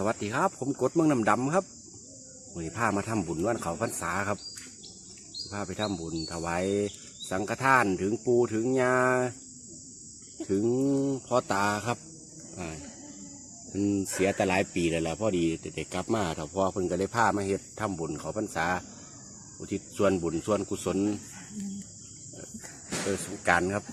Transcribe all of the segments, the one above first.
สวัสดีครับ ผมกดเมืองน้ำดำครับวันนี้พามาทำบุญวันเขาพรรษาครับพาไปทำบุญถวายสังฆทานถึงปูถึงยาถึงพ่อตาครับอ่ามันเสียแต่หลายปีเลยแหละพอดีเด็กกลับมาแต่พอเพิ่นก็ได้พามาเฮ็ดทำบุญเขาพรรษา อุทิศส่วนบุญส่วนกุศลเออสงการครับ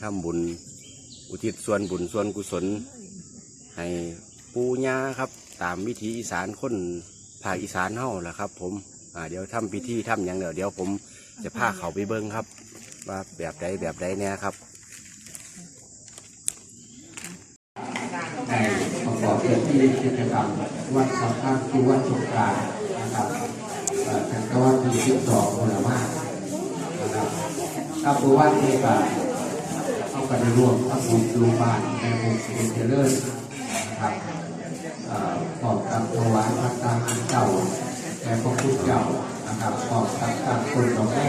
ทำบุญอุทิศส่วนบุญส่วนกุศลให้ ปูญาครับ ตามวิธีอีสานคนภาคอีสานเฮาแหละครับ ผมอ่าเดี๋ยวทำพิธีทำอย่างเดี๋ยวเดี๋ยวผมจะพาเขาไปเบิ้งครับ ว่าแบบใดแบบใดเนี่ยครับในประกอบเกิดที่กิจกรรมวันสำคัญคือวันสงกรานต์นะครับเอ่อเป็นก็วันที่12คนละมากนะครับถ้าปูวันที่ก็เข้ากันร่วมทั้งบุญรูปานในวงศิลเจริญนะครับ เอ่อพร้อมกับถวายพระตาหารเจ้าแด่พระพุทธเจ้านะครับพร้อมกับการคนดอกไม้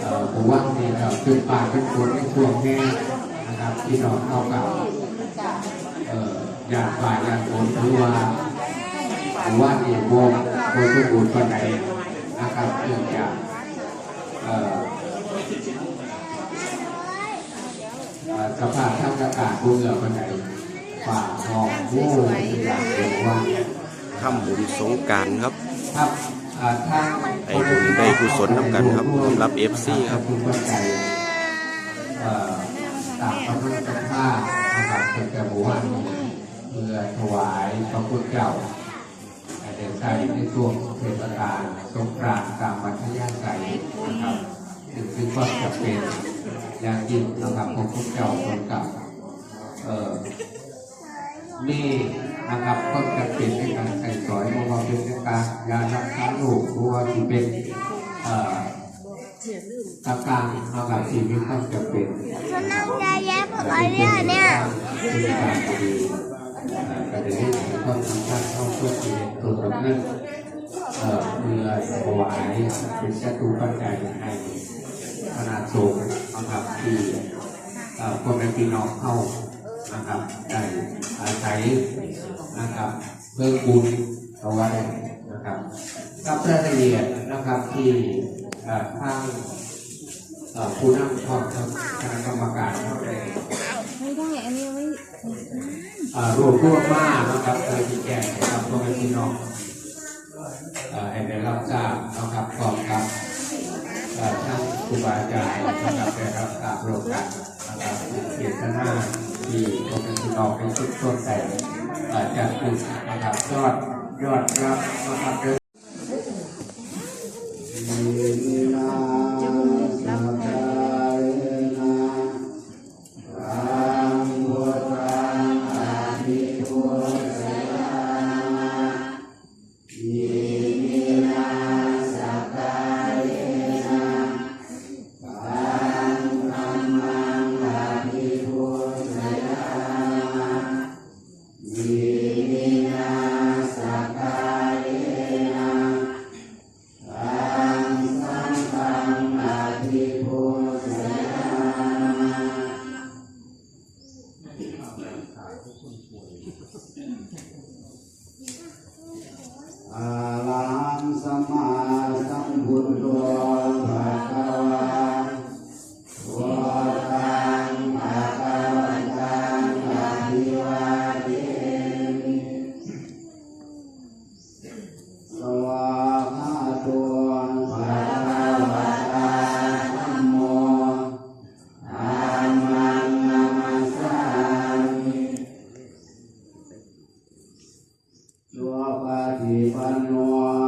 เอ่อปูวันนี่ก็เป็นป่าเป็นคนในช่วงแม่นะครับที่นองเข้ากับอยากฝ่ายอยากผลหรือว่าหรือว่านี่โมงโมงทุกบุญคนไหนนะครับเนื่องจากสภาพทางอากาศภูมิเหนือคนไหน ฝ่าหอกโม่อยากเป็นว่าทำบุญสงกรารครับ ครับอ่าทางได้บุญได้กุศลนำกันครับสำหรับ FC ครับทุกคนใจเอ่อตามพระพุทธภาพนะครับเป็นกระบวนเพื่อถวายพระพุทธเจ้าเดินใจในช่วงเทศกาลสงกรานต์ตามวันทยาใจนะครับถึงคือความจำเป็นอย่างยิ่งนะครับของพวกเจ้าคนกับเอ่อ นี่นะครับก็จำเป็นในการใส่สอยเพราะว่าเป็นการยารักษาโรคเพราะว่าที่เป็นเอ่ออาการนะครับที่มีความจำเป็นฉันนั่งยายแย้บอกอะไรเนี่ยเนี่ยเป็นการดีก็จะได้ความสำคัญเข้าช่วยชีวิตตัวเรานั้นเอ่อเมื่อถวายเป็นจตุปัจจัยให้ขนาดสูงนะครับที่เอ่อคนในพี่น้องเข้า นะครับได้อาศัยนะครับเพื่อบุญเอาไว้นะครับกับรายละเอียดนะครับที่ทางผู้นำทอดคณะกรรมการเขาได้ไม่ได้อันนี้ไม่รวมรวมมากนะครับโดยที่แจ้งนะครับพ่อแม่พี่น้องเอ่อให้ได้รับทราบนะครับพร้อมกับเอ่อท่านครูบาอาจารย์นะครับได้รับทราบโรคกันนะครับ เกียรติหน้าที่พ่อแม่พี่น้องในชุดต้นแต่อ่อจัดขึ้นนะครับยอดยอดรับนะครับเดินอ ปั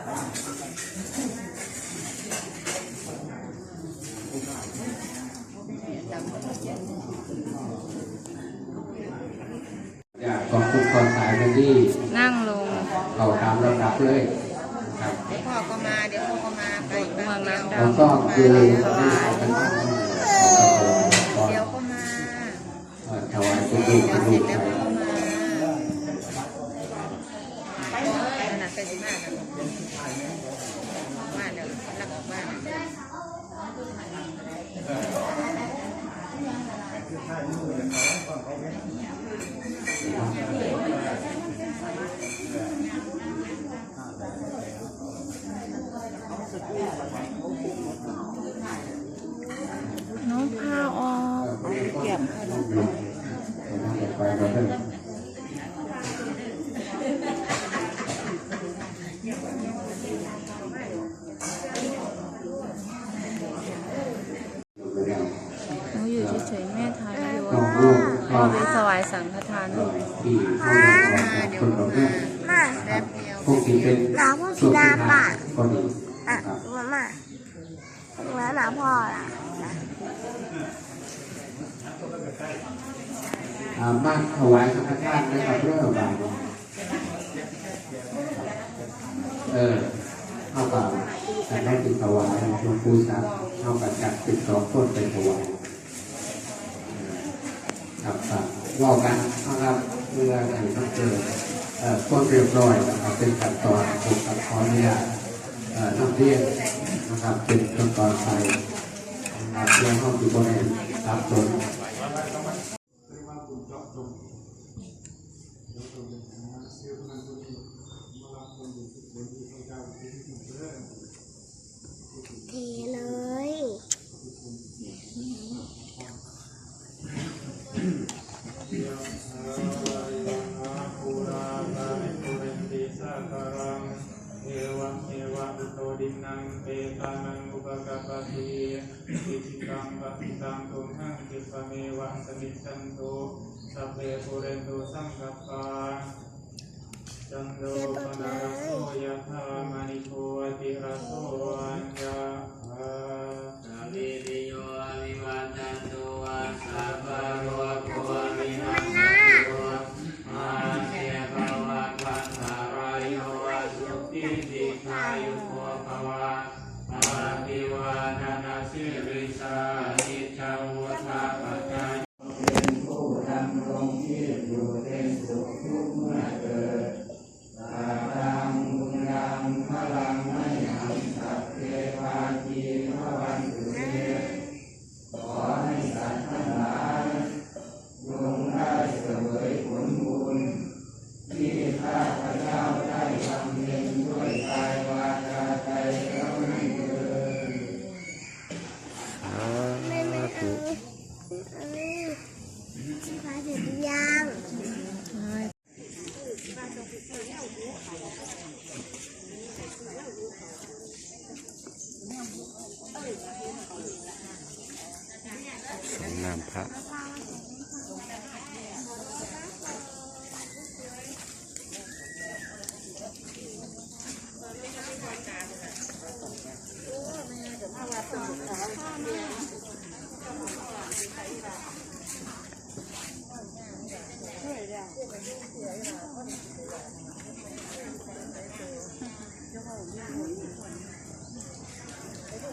อยากขอบคุณขอสายไปที่ นั่งลง เขาตามลำดับเลยครับเดี๋ยวพ่อก็มา เดี๋ยวพ่อก็มา ไปอีกแป๊บเดียว แล้วก็คือเที่ขอเป็นของ ดี๋ยวก็มา ถวายคุณลู เดี๋ ก ยว คุ เส ณ ร็ ลู จ ก แล้วพ่อมาขนาดเป็นสิบห้านะบ้านเดี๋ยวรักออกบ้าน น้องพาออก เก็บไปเราเพิ่มดูไปแล้ว หนูอยู่เฉยๆแม่ถ่ายวิดีโอ ต้องร่ว มพ่อไปถวายสังฆทานลูกที่เขาเราด้วมา แป๊บเดียวหนาพ่อสีน้ำป่ะอะมามาแล้วหนาพ่อล่ะมาถวายสังฆทานนะครับเรื่องบางเออเข้ากับแต่ได้ติดถวายหลวงปู่ทรัพย์เข้ากับจัดติดสองต้นเป็นถวาย ว่ากันนะครับเมื่อไหร่ก็เจอเอ่อต้นเรียบร้อยนะครับเป็นขั้นตอนผมขออนุญาตนักเรียนนะครับเป็นขั้นตอนไปนะครับเรื่องห้องที่บริเวณรับสน อิติตังปะติตังตุมหังคิปเมวะสมิจันโตสัพเพปุเรนโตสังกัปปาจันโดปนารโสยะธามณิโชติระโสอัญญาหาสัพพิติย